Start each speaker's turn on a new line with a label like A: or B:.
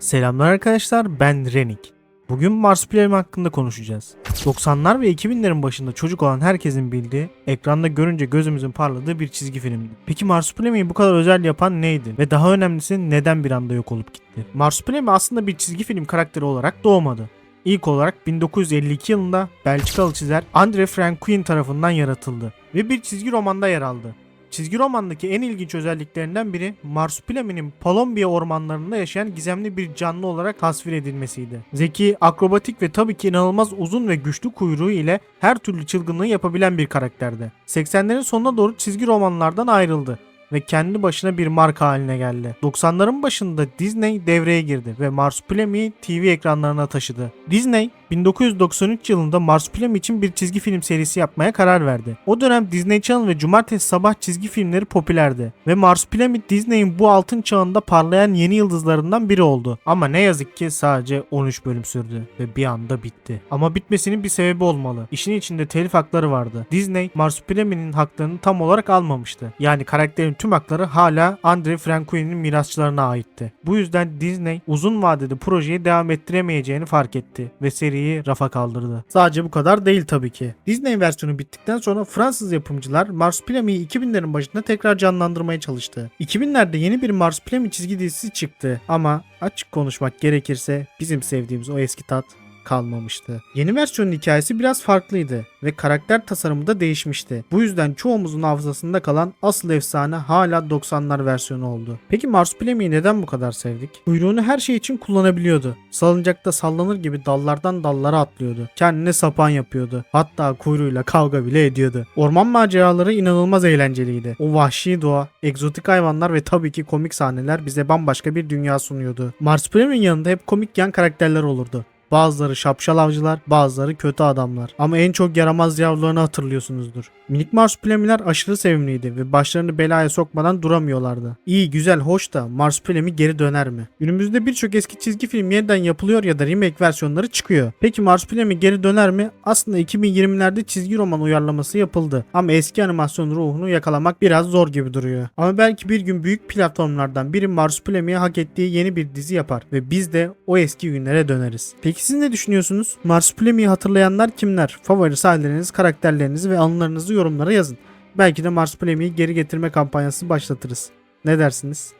A: Selamlar arkadaşlar ben Renik. Bugün Marsupilami hakkında konuşacağız. 90'lar ve 2000'lerin başında çocuk olan herkesin bildiği, ekranda görünce gözümüzün parladığı bir çizgi filmdi. Peki Marsupilami'yi bu kadar özel yapan neydi? Ve daha önemlisi neden bir anda yok olup gitti? Marsupilami aslında bir çizgi film karakteri olarak doğmadı. İlk olarak 1952 yılında Belçikalı çizer Andre Franquin tarafından yaratıldı ve bir çizgi romanda yer aldı. Çizgi romandaki en ilginç özelliklerinden biri Marsupilami'nin Palombiya ormanlarında yaşayan gizemli bir canlı olarak tasvir edilmesiydi. Zeki, akrobatik ve tabii ki inanılmaz uzun ve güçlü kuyruğu ile her türlü çılgınlığı yapabilen bir karakterdi. 80'lerin sonuna doğru çizgi romanlardan ayrıldı ve kendi başına bir marka haline geldi. 90'ların başında Disney devreye girdi ve Marsupilami'yi TV ekranlarına taşıdı. Disney 1993 yılında Marsupilami için bir çizgi film serisi yapmaya karar verdi. O dönem Disney Channel ve Cumartesi sabah çizgi filmleri popülerdi ve Marsupilami Disney'in bu altın çağında parlayan yeni yıldızlarından biri oldu. Ama ne yazık ki sadece 13 bölüm sürdü ve bir anda bitti. Ama bitmesinin bir sebebi olmalı. İşin içinde telif hakları vardı. Disney Marsupilami'nin haklarını tam olarak almamıştı. Yani karakterin tüm hakları hala Andre Franquin'in mirasçılarına aitti. Bu yüzden Disney uzun vadede projeyi devam ettiremeyeceğini fark etti ve seriyi rafa kaldırdı. Sadece bu kadar değil tabii ki. Disney versiyonu bittikten sonra Fransız yapımcılar Marsupilami'yi 2000'lerin başında tekrar canlandırmaya çalıştı. 2000'lerde yeni bir Marsupilami çizgi dizisi çıktı ama açık konuşmak gerekirse bizim sevdiğimiz o eski tat kalmamıştı. Yeni versiyonun hikayesi biraz farklıydı ve karakter tasarımı da değişmişti. Bu yüzden çoğumuzun hafızasında kalan asıl efsane hala 90'lar versiyonu oldu. Peki Marsupilami'yi neden bu kadar sevdik? Kuyruğunu her şey için kullanabiliyordu. Salıncakta sallanır gibi dallardan dallara atlıyordu. Kendine sapan yapıyordu. Hatta kuyruğuyla kavga bile ediyordu. Orman maceraları inanılmaz eğlenceliydi. O vahşi doğa, egzotik hayvanlar ve tabii ki komik sahneler bize bambaşka bir dünya sunuyordu. Marsupilami'nin yanında hep komik yan karakterler olurdu. Bazıları şapşal avcılar, bazıları kötü adamlar. Ama en çok yaramaz yavrularını hatırlıyorsunuzdur. Minik marsupilamiler aşırı sevimliydi ve başlarını belaya sokmadan duramıyorlardı. İyi, güzel, hoş da marsupilami geri döner mi? Günümüzde birçok eski çizgi film yeniden yapılıyor ya da remake versiyonları çıkıyor. Peki marsupilami geri döner mi? Aslında 2020'lerde çizgi roman uyarlaması yapıldı. Ama eski animasyon ruhunu yakalamak biraz zor gibi duruyor. Ama belki bir gün büyük platformlardan biri marsupilamiye hak ettiği yeni bir dizi yapar ve biz de o eski günlere döneriz. Peki siz ne düşünüyorsunuz? Marsupilami'yi hatırlayanlar kimler? Favori sahneleriniz, karakterlerinizi ve anılarınızı yorumlara yazın. Belki de Marsupilami'yi geri getirme kampanyası başlatırız. Ne dersiniz?